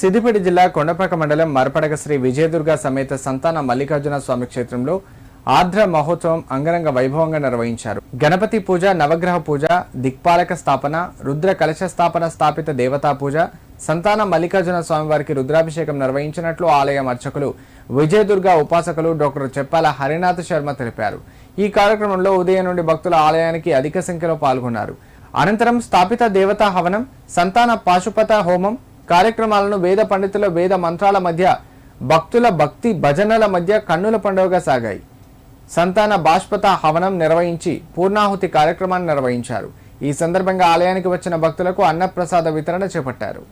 సిద్దిపేట జిల్లా కొండపాక మండలం మరపడగ శ్రీ విజయదుర్గ సమేత సంతాన మల్లికార్జున స్వామి క్షేత్రంలో ఆర్ద్ర మహోత్సవం అంగరంగ వైభవంగా నిర్వహించారు. గణపతి పూజ నవగ్రహ పూజ దిక్పాలక స్థాపన రుద్ర కలశ స్థాపన స్థాపిత దేవతా పూజ సంతాన మల్లికార్జున స్వామివారికి రుద్రాభిషేకం నిర్వహించినట్లు ఆలయం అర్చకులు విజయదుర్గ ఉపాసకులు డాక్టర్ చెప్పాల హరినాథ్ శర్మ తెలిపారు. ఈ కార్యక్రమంలో ఉదయం నుండి భక్తుల ఆలయానికి అధిక సంఖ్యలో పాల్గొన్నారు. అనంతరం స్థాపిత దేవతా హవనం సంతాన పాశుపత హోమం కార్యక్రమాలను వేద పండితుల వేద మంత్రాల మధ్య భక్తుల భక్తి భజనల మధ్య కన్నుల పండుగగా సాగాయి. సంతాన బాష్పత హవనం నిర్వహించి పూర్ణాహుతి కార్యక్రమాన్ని నిర్వహించారు. ఈ సందర్భంగా ఆలయానికి వచ్చిన భక్తులకు అన్నప్రసాద వితరణ చేపట్టారు.